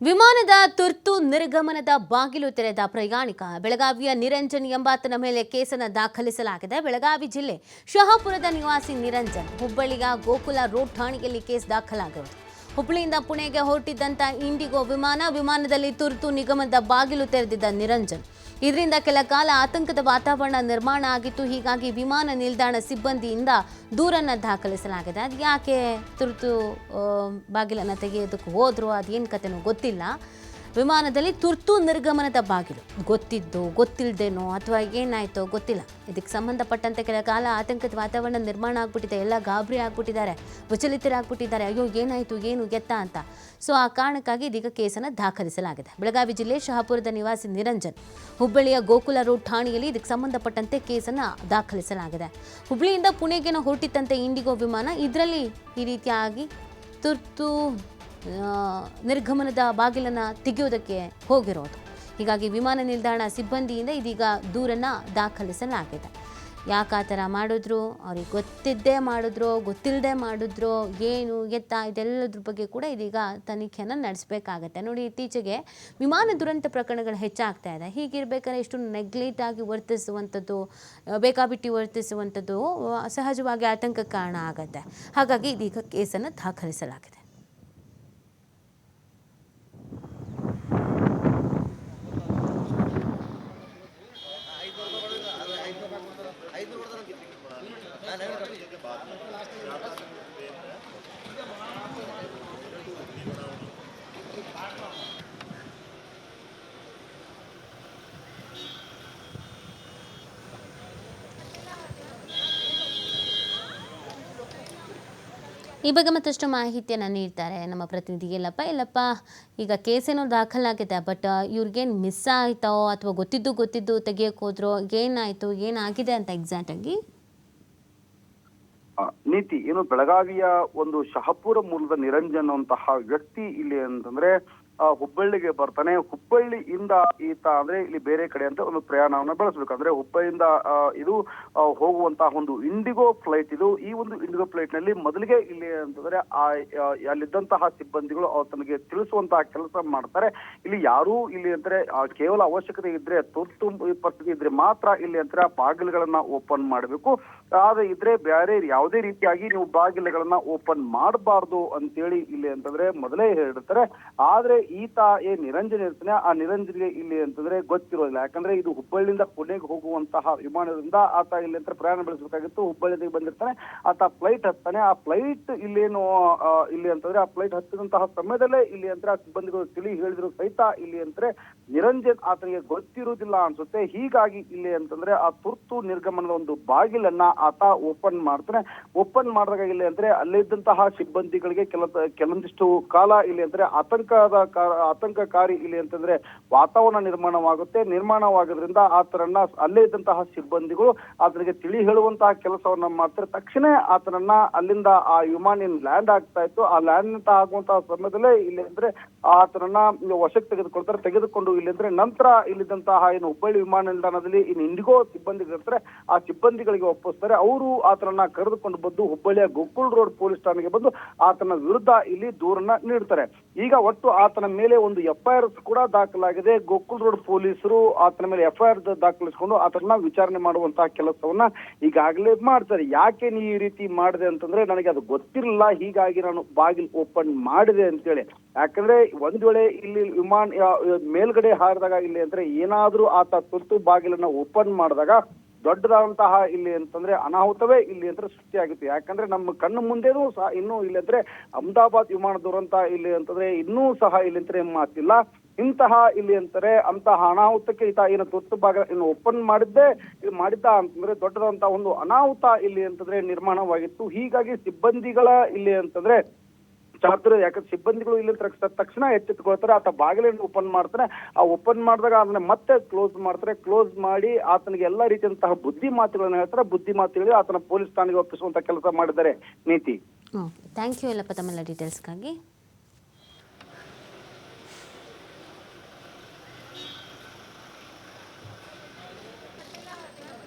ವಿಮಾನದ ತುರ್ತು ನಿರ್ಗಮನದ ಬಾಗಿಲು ತೆರೆದ ಪ್ರಯಾಣಿಕ ಬೆಳಗಾವಿಯ ನಿರಂಜನ್ ಎಂಬಾತನ ಮೇಲೆ ಕೇಸನ್ನು ದಾಖಲಿಸಲಾಗಿದೆ. ಬೆಳಗಾವಿ ಜಿಲ್ಲೆ ಶಹಾಪುರದ ನಿವಾಸಿ ನಿರಂಜನ್ ಹುಬ್ಬಳ್ಳಿಯ ಗೋಕುಲ ರೋಡ್ ಠಾಣೆಯಲ್ಲಿ ಕೇಸ್ ದಾಖಲಾಗಿರುವುದು ಹುಬ್ಬಳ್ಳಿಯಿಂದ ಪುಣೆಗೆ ಹೊರಟಿದ್ದಂಥ ಇಂಡಿಗೋ ವಿಮಾನ ವಿಮಾನದಲ್ಲಿ ತುರ್ತು ನಿಗಮದ ಬಾಗಿಲು ತೆರೆದಿದ್ದ ನಿರಂಜನ್. ಇದರಿಂದ ಕೆಲ ಕಾಲ ಆತಂಕದ ವಾತಾವರಣ ನಿರ್ಮಾಣ ಆಗಿತ್ತು. ಹೀಗಾಗಿ ವಿಮಾನ ನಿಲ್ದಾಣ ಸಿಬ್ಬಂದಿಯಿಂದ ದೂರನ್ನು ದಾಖಲಿಸಲಾಗಿದೆ. ಅದು ಯಾಕೆ ತುರ್ತು ಬಾಗಿಲನ್ನು ತೆಗೆಯೋದಕ್ಕೆ ಹೋದರೂ? ಅದೇನು ಕತೆನೂ ಗೊತ್ತಿಲ್ಲ. ವಿಮಾನದಲ್ಲಿ ತುರ್ತು ನಿರ್ಗಮನದ ಬಾಗಿಲು. ಗೊತ್ತಿದ್ದು ಗೊತ್ತಿಲ್ಲದೇನೋ ಅಥವಾ ಏನಾಯ್ತೋ ಗೊತ್ತಿಲ್ಲ. ಇದಕ್ಕೆ ಸಂಬಂಧಪಟ್ಟಂತೆ ಕೆಲ ಕಾಲ ಆತಂಕದ ವಾತಾವರಣ ನಿರ್ಮಾಣ ಆಗ್ಬಿಟ್ಟಿದೆ. ಎಲ್ಲ ಗಾಬರಿ ಆಗ್ಬಿಟ್ಟಿದ್ದಾರೆ. ವಿಚಲಿತರಾಗ್ಬಿಟ್ಟಿದ್ದಾರೆ. ಅಯ್ಯೋ, ಏನಾಯ್ತು, ಏನು ಗೆತ್ತ ಅಂತ. ಸೊ, ಆ ಕಾರಣಕ್ಕಾಗಿ ಇದೀಗ ಕೇಸನ್ನು ದಾಖಲಿಸಲಾಗಿದೆ. ಬೆಳಗಾವಿ ಜಿಲ್ಲೆ ಶಹಾಪುರದ ನಿವಾಸಿ ನಿರಂಜನ್, ಹುಬ್ಬಳ್ಳಿಯ ಗೋಕುಲ ರೋಡ್ ಠಾಣೆಯಲ್ಲಿ ಇದಕ್ಕೆ ಸಂಬಂಧಪಟ್ಟಂತೆ ಕೇಸನ್ನು ದಾಖಲಿಸಲಾಗಿದೆ. ಹುಬ್ಬಳ್ಳಿಯಿಂದ ಪುಣೆಗೆನ ಹೊರಟಿತ್ತಂತೆ ಇಂಡಿಗೋ ವಿಮಾನ ಇದರಲ್ಲಿ ಈ ರೀತಿಯಾಗಿ ತುರ್ತು ನಿರ್ಗಮನದ ಬಾಗಿಲನ್ನು ತೆಗೆಯೋದಕ್ಕೆ ಹೋಗಿರೋದು. ಹೀಗಾಗಿ ವಿಮಾನ ನಿಲ್ದಾಣ ಸಿಬ್ಬಂದಿಯಿಂದ ಇದೀಗ ದೂರನ್ನು ದಾಖಲಿಸಲಾಗಿದೆ. ಯಾಕೆ ಆ ಥರ ಮಾಡಿದ್ರು? ಅವ್ರಿಗೆ ಗೊತ್ತಿದ್ದೇ ಮಾಡಿದ್ರು ಗೊತ್ತಿಲ್ಲದೆ ಮಾಡಿದ್ರು, ಏನು, ಎತ್ತ, ಇದೆಲ್ಲದ್ರ ಬಗ್ಗೆ ಕೂಡ ಇದೀಗ ತನಿಖೆಯನ್ನು ನಡೆಸಬೇಕಾಗತ್ತೆ. ನೋಡಿ, ಇತ್ತೀಚೆಗೆ ವಿಮಾನ ದುರಂತ ಪ್ರಕರಣಗಳು ಹೆಚ್ಚಾಗ್ತಾ ಇದೆ. ಹೀಗಿರ್ಬೇಕಾದ್ರೆ ಇಷ್ಟು ನೆಗ್ಲೆಕ್ಟ್ ಆಗಿ ವರ್ತಿಸುವಂಥದ್ದು ಬೇಕಾಬಿಟ್ಟಿ ವರ್ತಿಸುವಂಥದ್ದು ಸಹಜವಾಗಿ ಆತಂಕ ಕಾರಣ ಆಗುತ್ತೆ. ಹಾಗಾಗಿ ಇದೀಗ ಕೇಸನ್ನು ದಾಖಲಿಸಲಾಗಿದೆ. ಈ ಬಗ್ಗೆ ಮತ್ತಷ್ಟು ಮಾಹಿತಿಯನ್ನು ನೀಡ್ತಾರೆ ನಮ್ಮ ಪ್ರತಿನಿಧಿ. ಎಲ್ಲಪ್ಪ ಎಲ್ಲಪ್ಪ, ಈಗ ಕೇಸೇನೋ ದಾಖಲಾಗಿದೆ ಬಟ್ ಇವ್ರಿಗೇನು ಮಿಸ್ ಆಯ್ತೋ ಅಥವಾ ಗೊತ್ತಿದ್ದು ಗೊತ್ತಿದ್ದು ತೆಗಿಯಕ್ಕೆ ಹೋದ್ರೋ, ಏನಾಯ್ತು, ಏನಾಗಿದೆ ಅಂತ ಎಕ್ಸಾಕ್ಟ್ ಆಗಿ? ನೀತಿ, ಏನು ಬೆಳಗಾವಿಯ ಒಂದು ಶಹಪುರ ಮೂಲದ ನಿರಂಜನ್ ಅಂತಹ ವ್ಯಕ್ತಿ ಇಲ್ಲಿ ಅಂತಂದ್ರೆ ಹುಬ್ಬಳ್ಳಿಗೆ ಬರ್ತಾನೆ. ಹುಬ್ಬಳ್ಳಿಯಿಂದ ಈತ ಅಂದ್ರೆ ಇಲ್ಲಿ ಬೇರೆ ಕಡೆ ಅಂತ ಒಂದು ಪ್ರಯಾಣವನ್ನ ಬೆಳೆಸಬೇಕು. ಅಂದ್ರೆ ಹುಬ್ಬಳ್ಳಿಯಿಂದ ಇದು ಹೋಗುವಂತಹ ಒಂದು ಇಂಡಿಗೋ ಫ್ಲೈಟ್ ಇದು. ಈ ಒಂದು ಇಂಡಿಗೋ ಫ್ಲೈಟ್ನಲ್ಲಿ ಮೊದಲಿಗೆ ಇಲ್ಲಿ ಅಂತಂದ್ರೆ ಆ ಅಲ್ಲಿದ್ದಂತಹ ಸಿಬ್ಬಂದಿಗಳು ಅವ್ರು ತನಗೆ ತಿಳಿಸುವಂತಹ ಕೆಲಸ ಮಾಡ್ತಾರೆ. ಇಲ್ಲಿ ಯಾರೂ ಇಲ್ಲಿ ಅಂದ್ರೆ ಕೇವಲ ಅವಶ್ಯಕತೆ ಇದ್ರೆ, ತುರ್ತು ಪರಿಸ್ಥಿತಿ ಇದ್ರೆ ಮಾತ್ರ ಇಲ್ಲಿ ಅಂದ್ರೆ ಬಾಗಿಲುಗಳನ್ನ ಓಪನ್ ಮಾಡಬೇಕು. ಆದ್ರೆ ಇದ್ರೆ ಬೇರೆ ಯಾವುದೇ ರೀತಿಯಾಗಿ ನೀವು ಬಾಗಿಲುಗಳನ್ನ ಓಪನ್ ಮಾಡಬಾರ್ದು ಅಂತೇಳಿ ಇಲ್ಲಿ ಅಂತಂದ್ರೆ ಮೊದಲೇ ಹೇಳಿರ್ತಾರೆ ಆದ್ರೆ ಈತ ಏ ನಿರಂಜನ್ ಇರ್ತಾನೆ, ಆ ನಿರಂಜನ್ಗೆ ಇಲ್ಲಿ ಅಂತಂದ್ರೆ ಗೊತ್ತಿರೋದಿಲ್ಲ. ಯಾಕಂದ್ರೆ ಇದು ಹುಬ್ಬಳ್ಳಿಯಿಂದ ಪುಣೆಗೆ ಹೋಗುವಂತಹ ವಿಮಾನದಿಂದ ಆತ ಇಲ್ಲಿ ಅಂತ ಪ್ರಯಾಣ ಬೆಳೆಸಬೇಕಾಗಿತ್ತು. ಹುಬ್ಬಳ್ಳಿಗೆ ಬಂದಿರ್ತಾನೆ, ಆತ ಫ್ಲೈಟ್ ಹತ್ತಾನೆ. ಆ ಫ್ಲೈಟ್ ಇಲ್ಲೇನು ಇಲ್ಲಿ ಅಂತಂದ್ರೆ ಆ ಫ್ಲೈಟ್ ಹತ್ತಿದಂತಹ ಸಮಯದಲ್ಲೇ ಇಲ್ಲಿ ಅಂದ್ರೆ ಆ ಸಿಬ್ಬಂದಿಗಳು ತಿಳಿ ಹೇಳಿದ್ರು ಸಹಿತ ಇಲ್ಲಿ ಅಂದ್ರೆ ನಿರಂಜನ್ ಆತನಿಗೆ ಗೊತ್ತಿರುವುದಿಲ್ಲ ಅನ್ಸುತ್ತೆ. ಹೀಗಾಗಿ ಇಲ್ಲಿ ಅಂತಂದ್ರೆ ಆ ತುರ್ತು ನಿರ್ಗಮನದ ಒಂದು ಬಾಗಿಲನ್ನ ಆತ ಓಪನ್ ಮಾಡ್ತಾನೆ. ಓಪನ್ ಮಾಡಿದಾಗ ಇಲ್ಲಿ ಅಂದ್ರೆ ಅಲ್ಲಿದ್ದಂತಹ ಸಿಬ್ಬಂದಿಗಳಿಗೆ ಕೆಲ ಕೆಲವೊಂದಿಷ್ಟು ಕಾಲ ಇಲ್ಲಿ ಅಂದ್ರೆ ಆತಂಕದ ಆತಂಕಕಾರಿ ಇಲ್ಲಿ ಅಂತಂದ್ರೆ ವಾತಾವರಣ ನಿರ್ಮಾಣವಾಗುತ್ತೆ. ನಿರ್ಮಾಣವಾಗೋದ್ರಿಂದ ಆತನನ್ನ ಅಲ್ಲೇ ಇದ್ದಂತಹ ಸಿಬ್ಬಂದಿಗಳು ಆತನಿಗೆ ತಿಳಿ ಹೇಳುವಂತಹ ಕೆಲಸವನ್ನ ಮಾಡ್ತಾರೆ. ತಕ್ಷಣ ಆತನನ್ನ ಅಲ್ಲಿಂದ ಆ ವಿಮಾನ ಲ್ಯಾಂಡ್ ಆಗ್ತಾ ಇತ್ತು. ಆ ಲ್ಯಾಂಡ್ ಆಗುವಂತಹ ಸಮಯದಲ್ಲೇ ಇಲ್ಲಿ ಅಂದ್ರೆ ಆತನನ್ನ ವಶಕ್ಕೆ ತೆಗೆದುಕೊಳ್ತಾರೆ. ತೆಗೆದುಕೊಂಡು ಇಲ್ಲಿ ಅಂದ್ರೆ ನಂತರ ಇಲ್ಲಿದ್ದಂತಹ ಏನು ಹುಬ್ಬಳ್ಳಿ ವಿಮಾನ ನಿಲ್ದಾಣದಲ್ಲಿ ಇನ್ನು ಇಂಡಿಗೋ ಸಿಬ್ಬಂದಿಗಳಿರ್ತಾರೆ ಆ ಸಿಬ್ಬಂದಿಗಳಿಗೆ ಒಪ್ಪಿಸ್ತಾರೆ. ಅವರು ಆತನನ್ನ ಕರೆದುಕೊಂಡು ಬಂದು ಹುಬ್ಬಳ್ಳಿಯ ಗೋಕುಲ್ ರೋಡ್ ಪೊಲೀಸ್ ಠಾಣೆಗೆ ಬಂದು ಆತನ ವಿರುದ್ಧ ಇಲ್ಲಿ ದೂರನ್ನ ನೀಡ್ತಾರೆ. ಈಗ ಒಟ್ಟು ಆತನ ಮೇಲೆ ಒಂದು ಎಫ್ಐಆರ್ ಕೂಡ ದಾಖಲಾಗಿದೆ. ಗೋಕುಲ್ ರೋಡ್ ಪೊಲೀಸರು ಆತನ ಮೇಲೆ ಎಫ್ಐಆರ್ ದಾಖಲಿಸಿಕೊಂಡು ಆತನ ವಿಚಾರಣೆ ಮಾಡುವಂತಹ ಕೆಲಸವನ್ನ ಈಗಾಗಲೇ ಮಾಡ್ತಾರೆ. ಯಾಕೆ ನೀ ಈ ರೀತಿ ಮಾಡಿದೆ ಅಂತಂದ್ರೆ ನನಗೆ ಅದು ಗೊತ್ತಿರಲಿಲ್ಲ. ಹೀಗಾಗಿ ನಾನು ಬಾಗಿಲು ಓಪನ್ ಮಾಡಿದೆ ಅಂತೇಳಿ. ಯಾಕಂದ್ರೆ ಒಂದ್ ವೇಳೆ ಇಲ್ಲಿ ವಿಮಾನ ಮೇಲ್ಗಡೆ ಹಾರಿದಾಗ ಇಲ್ಲಿ ಅಂದ್ರೆ ಏನಾದ್ರೂ ಆತ ತುರ್ತು ಬಾಗಿಲನ್ನ ಓಪನ್ ಮಾಡಿದಾಗ ದೊಡ್ಡದಾದಂತಹ ಇಲ್ಲಿ ಅಂತಂದ್ರೆ ಅನಾಹುತವೇ ಇಲ್ಲಿ ಅಂತ ಸೃಷ್ಟಿಯಾಗುತ್ತೆ. ಯಾಕಂದ್ರೆ ನಮ್ಮ ಕಣ್ಣು ಮುಂದೆನೂ ಸಹ ಇನ್ನೂ ಇಲ್ಲಿ ಅಂದ್ರೆ ಅಹಮದಾಬಾದ್ ವಿಮಾನ ದುರಂತ ಇಲ್ಲಿ ಅಂತಂದ್ರೆ ಇನ್ನೂ ಸಹ ಇಲ್ಲಿ ಅಂದ್ರೆ ಮಾತಿಲ್ಲ. ಇಂತಹ ಇಲ್ಲಿ ಅಂತಾರೆ ಅಂತಹ ಅನಾಹುತಕ್ಕೆ ಈತ ಏನು ತುರ್ತು ಭಾಗ ಇನ್ನು ಓಪನ್ ಮಾಡಿದ್ದೆ ಮಾಡಿದ್ದ ಅಂತಂದ್ರೆ ದೊಡ್ಡದಂತಹ ಒಂದು ಅನಾಹುತ ಇಲ್ಲಿ ಅಂತಂದ್ರೆ ನಿರ್ಮಾಣವಾಗಿತ್ತು. ಹೀಗಾಗಿ ಸಿಬ್ಬಂದಿಗಳ ಇಲ್ಲಿ ಅಂತಂದ್ರೆ ಚಾತುರ್ಯ ಯಾಕಂದ್ರೆ ಸಿಬ್ಬಂದಿಗಳು ಇಲ್ಲಿ ತಕ್ಷ- ತಕ್ಷಣ ಎತ್ತಿಟ್ಕೊಳ್ತಾರೆ, ಆತ ಬಾಗಿಲನ್ನು ಓಪನ್ ಮಾಡ್ತಾರೆ ಆ ಓಪನ್ ಮಾಡಿದಾಗ ಅದನ್ನ ಮತ್ತೆ ಕ್ಲೋಸ್ ಮಾಡ್ತಾರೆ. ಕ್ಲೋಸ್ ಮಾಡಿ ಆತನಿಗೆ ಎಲ್ಲಾ ರೀತಿಯಂತಹ ಬುದ್ಧಿ ಮಾತುಗಳನ್ನ ಹೇಳ್ತಾರೆ. ಬುದ್ಧಿ ಮಾತು ಹೇಳಿ ಆತನ ಪೊಲೀಸ್ ಠಾಣೆಗೆ ಒಪ್ಪಿಸುವಂತ ಕೆಲಸ ಮಾಡಿದ್ದಾರೆ ನೀತಿ. ಥ್ಯಾಂಕ್ ಯು ಎಲ್ಲಪ್ಪ ತಮ್ಮೆಲ್ಲ ಡೀಟೇಲ್ಸ್ಗಾಗಿ